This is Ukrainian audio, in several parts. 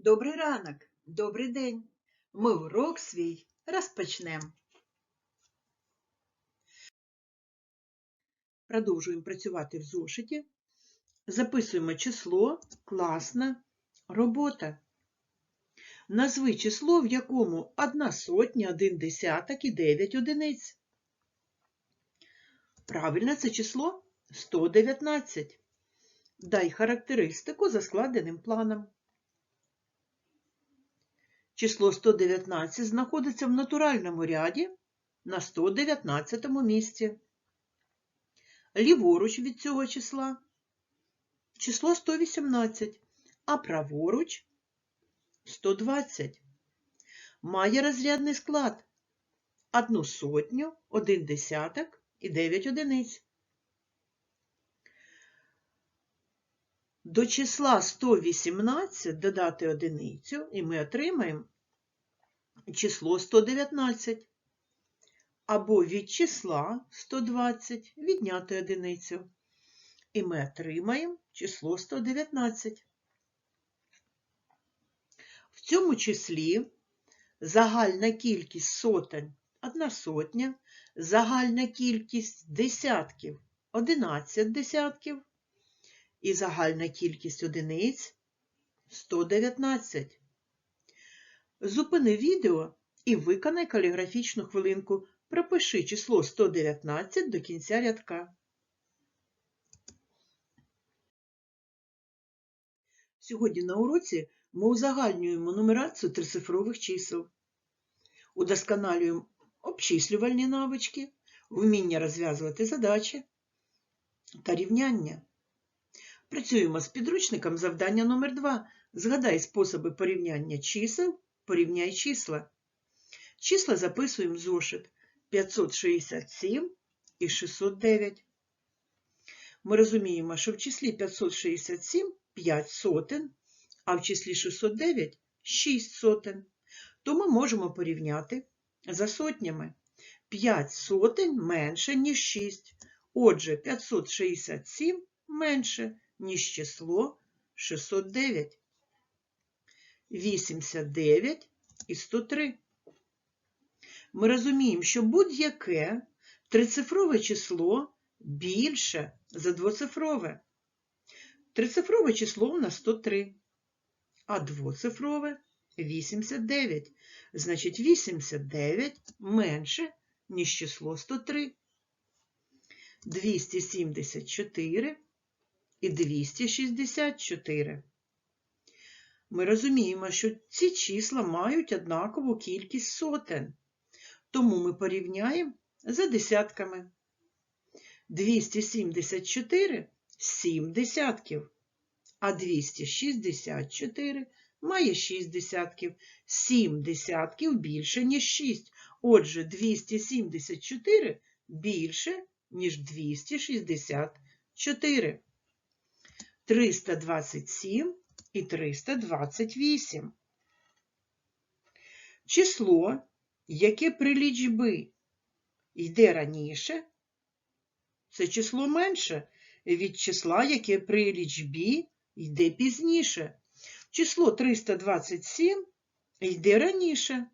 Добрий ранок, добрий день. Ми урок свій розпочнемо. Продовжуємо працювати в зошиті. Записуємо число, класна робота. Назви число, в якому одна сотня, один десяток і 9 одиниць. Правильно, це число 119. Дай характеристику за складеним планом. Число 119 знаходиться в натуральному ряді на 119 місці. Ліворуч від цього числа число 118, а праворуч 120. Має розрядний склад одну сотню, один десяток і 9 одиниць. До числа 118 додати одиницю, і ми отримаємо число 119. Або від числа 120 відняти одиницю. І ми отримаємо число 119. В цьому числі загальна кількість сотень одна сотня, загальна кількість десятків 11 десятків і загальна кількість одиниць 119. Зупини відео і виконай каліграфічну хвилинку. Пропиши число 119 до кінця рядка. Сьогодні на уроці ми узагальнюємо нумерацію трицифрових чисел. Удосконалюємо обчислювальні навички, вміння розв'язувати задачі та рівняння. Працюємо з підручником завдання номер 2 Згадай способи порівняння чисел, порівняй числа. Числа записуємо в зошит 567 і 609. Ми розуміємо, що в числі 567 5 сотень, а в числі 609 6 сотень. То ми можемо порівняти за сотнями. 5 сотень менше, ніж 6. Отже, 567 менше, ніж число 609. 89 і 103. Ми розуміємо, що будь-яке трицифрове число більше за двоцифрове. Трицифрове число у нас 103, а двоцифрове 89. Значить, 89 менше, ніж число 103. 274 і 264. Ми розуміємо, що ці числа мають однакову кількість сотень. Тому ми порівняємо за десятками. 274 7 десятків, а 264 має 6 десятків. 7 десятків більше, ніж 6. Отже, 274 більше, ніж 264. 327 і 328. Число, яке при лічби йде раніше, це число менше від числа, яке при лічбі йде пізніше. Число 327 йде раніше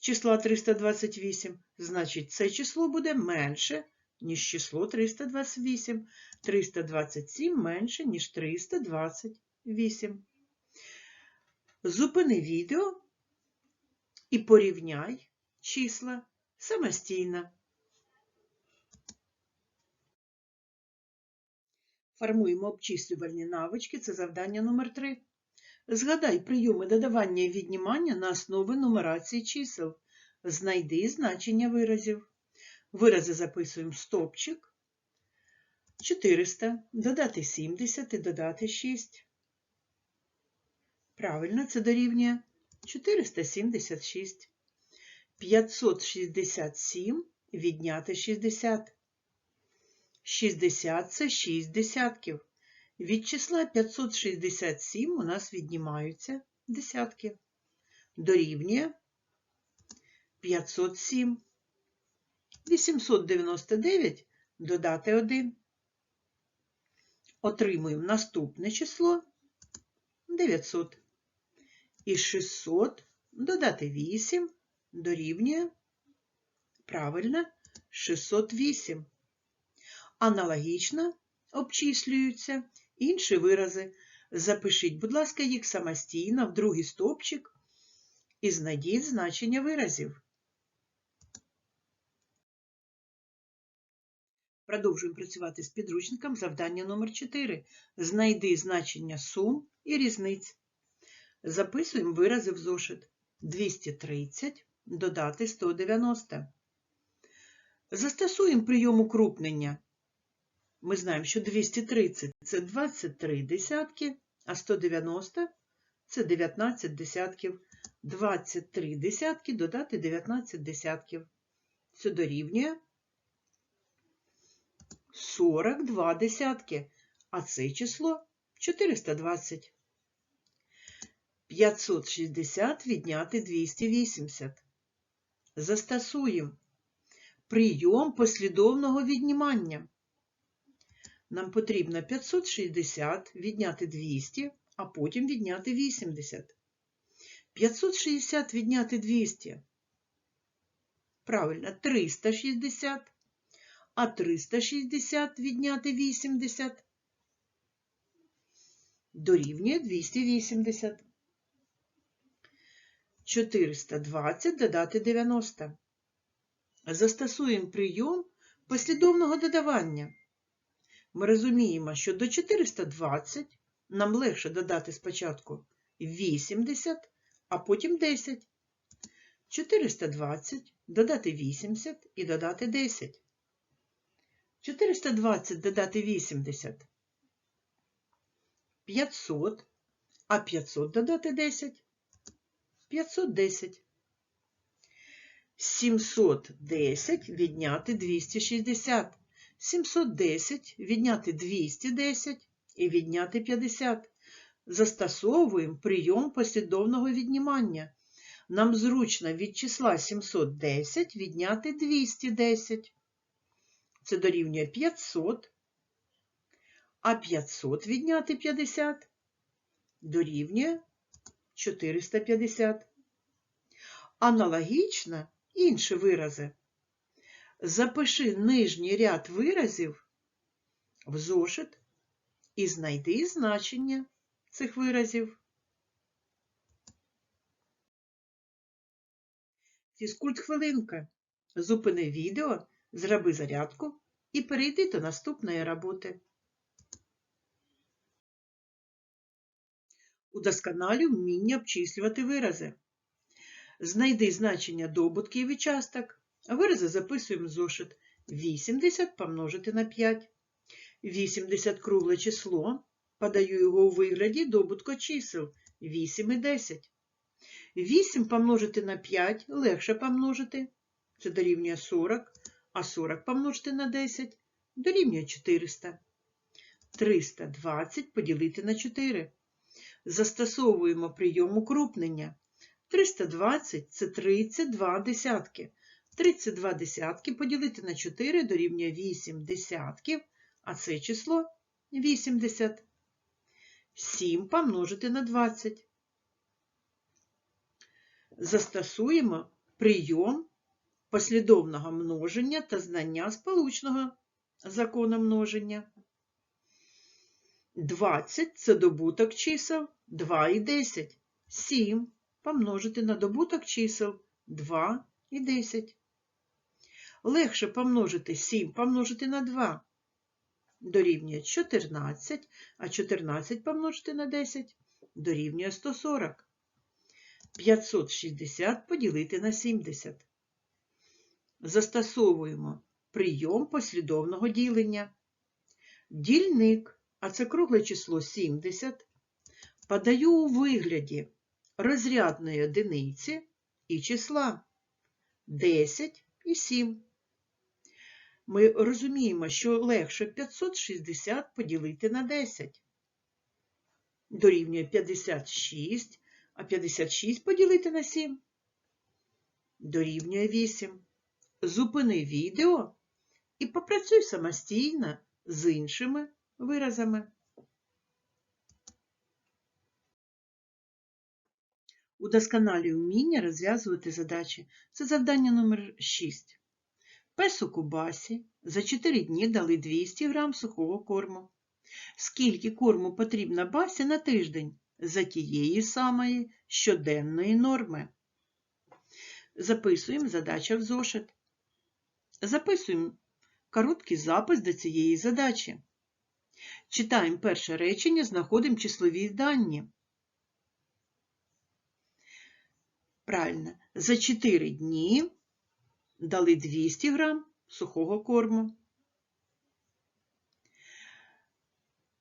числа 328, значить, це число буде менше, ніж число 328. 327 менше, ніж 328. Зупини відео і порівняй числа самостійно. Формуємо обчислювальні навички, це завдання номер 3. Згадай прийоми додавання і віднімання на основі нумерації чисел. Знайди значення виразів. Вирази записуємо в стопчик. 400, додати 70 і додати 6. Правильно, це дорівнює 476. 567 відняти 60. 60 це 6 десятків. Від числа 567 у нас віднімаються десятки. Дорівнює 507. 899 додати 1. Отримуємо наступне число 900. І 600 додати 8 дорівнює, правильно, 608. Аналогічно обчислюються інші вирази. Запишіть, будь ласка, їх самостійно в другий стовпчик і знайдіть значення виразів. Продовжуємо працювати з підручником завдання номер 4. Знайди значення сум і різниць. Записуємо вирази в зошит. 230 додати 190. Застосуємо прийом укрупнення. Ми знаємо, що 230 це 23 десятки, а 190 це 19 десятків. 23 десятки додати 19 десятків. Це дорівнює 42 десятки, а це число 420. 560 відняти 280. Застосуємо прийом послідовного віднімання. Нам потрібно 560 відняти 200, а потім відняти 80. 560 відняти 200. Правильно, 360. А 360 відняти 80 дорівнює 280. 420 додати 90. Застосуємо прийом послідовного додавання. Ми розуміємо, що до 420 нам легше додати спочатку 80, а потім 10. 420 додати 80 і додати 10. 420 додати 80. 500, а 500 додати 10. 510. 710 відняти 260. 710 відняти 210 і відняти 50. Застосовуємо прийом послідовного віднімання. Нам зручно від числа 710 відняти 210. Це дорівнює 500. А 500 відняти 50 дорівнює 450. Аналогічно інші вирази. Запиши нижній ряд виразів в зошит і знайди значення цих виразів. Фізкульт хвилинка. Зупини відео, зроби зарядку і перейди до наступної роботи. Удосконалюй вміння обчислювати вирази. Знайди значення добутків і часток. Вирази записуємо зошит. 80 помножити на 5. 80 кругле число. Подаю його у вигляді добутка чисел 8 і 10. 8 помножити на 5 легше помножити. Це дорівнює 40, а 40 помножити на 10 дорівнює 400. 320 поділити на 4. Застосовуємо прийом укрупнення. 320 це 32 десятки. 32 десятки поділити на 4 дорівнює 8 десятків, а це число 80. 7 помножити на 20. Застосуємо прийом послідовного множення та знання сполучного закону множення. 20 це добуток чисел 2 і 10. 7 помножити на добуток чисел 2 і 10. Легше помножити 7 помножити на 2 дорівнює 14, а 14 помножити на 10 дорівнює 140. 560 поділити на 70. Застосовуємо прийом послідовного ділення. Дільник, а це кругле число 70, подаю у вигляді розрядної одиниці і числа 10 і 7. Ми розуміємо, що легше 560 поділити на 10. Дорівнює 56, а 56 поділити на 7. Дорівнює 8. Зупини відео і попрацюй самостійно з іншими виразами. Удосконалюй вміння розв'язувати задачі. Це завдання номер 6. Песу Кубасі за 4 дні дали 200 грам сухого корму. Скільки корму потрібно басі на тиждень за тієї самої щоденної норми? Записуємо задача в зошит. Записуємо короткий запис до цієї задачі. Читаємо перше речення, знаходимо числові дані. Правильно, за 4 дні дали 200 грам сухого корму.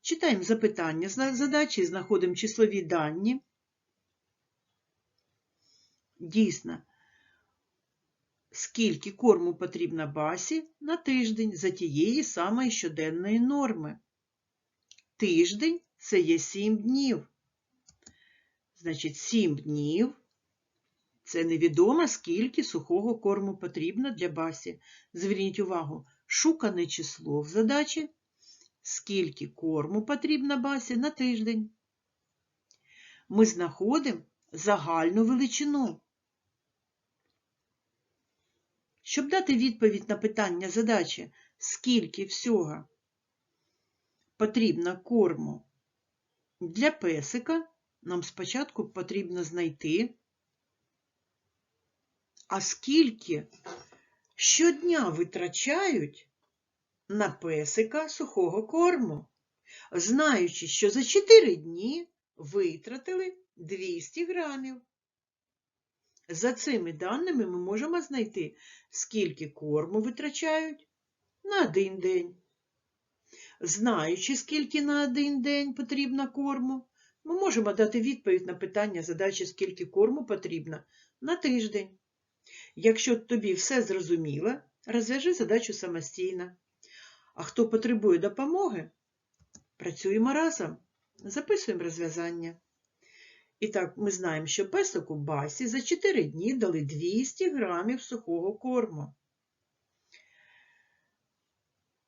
Читаємо запитання задачі, знаходимо числові дані. Дійсно, скільки корму потрібно басі на тиждень за тієї самої щоденної норми. Тиждень це є 7 днів. Значить, 7 днів це невідомо, скільки сухого корму потрібно для басі. Зверніть увагу, шукане число в задачі, скільки корму потрібно басі на тиждень. Ми знаходимо загальну величину. Щоб дати відповідь на питання задачі, скільки всього потрібно корму для песика, нам спочатку потрібно знайти, а скільки щодня витрачають на песика сухого корму, знаючи, що за 4 дні витратили 200 грамів. За цими даними ми можемо знайти, скільки корму витрачають на один день. Знаючи, скільки на один день потрібно корму, ми можемо дати відповідь на питання задачі, скільки корму потрібно на тиждень. Якщо тобі все зрозуміло, розв'яжи задачу самостійно. А хто потребує допомоги, працюємо разом, записуємо розв'язання. І так, ми знаємо, що песику басі за 4 дні дали 200 грамів сухого корму.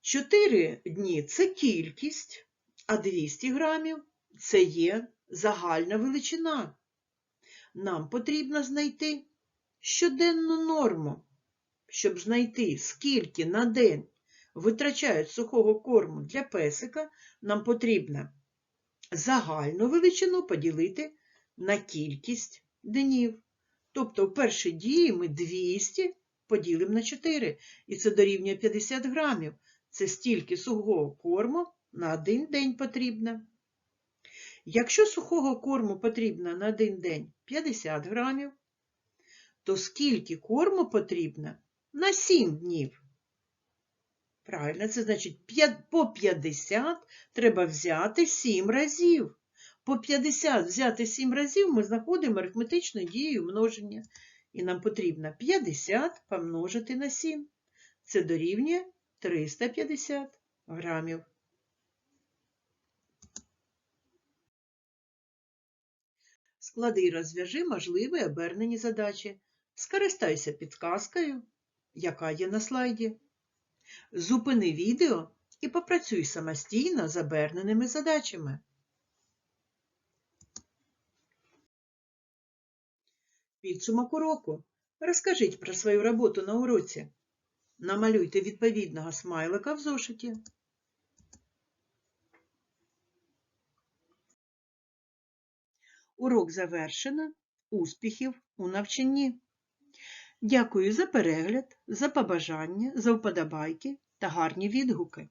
4 дні це кількість, а 200 грамів це є загальна величина. Нам потрібно знайти щоденну норму, щоб знайти, скільки на день витрачають сухого корму для песика, нам потрібно загальну величину поділити на кількість днів. Тобто в першій дії ми 200 поділимо на 4, і це дорівнює 50 грамів. Це стільки сухого корму на один день потрібно. Якщо сухого корму потрібно на один день 50 грамів, то скільки корму потрібно на 7 днів? Правильно, це значить по 50 треба взяти 7 разів. По 50 взяти 7 разів ми знаходимо арифметичну дію множення. І нам потрібно 50 помножити на 7. Це дорівнює 350 грамів. Склади і розв'яжи можливі обернені задачі. Скористайся підказкою, яка є на слайді. Зупини відео і попрацюй самостійно з оберненими задачами. Підсумок уроку. Розкажіть про свою роботу на уроці. Намалюйте відповідного смайлика в зошиті. Урок завершено. Успіхів у навчанні. Дякую за перегляд, за побажання, за вподобайки та гарні відгуки.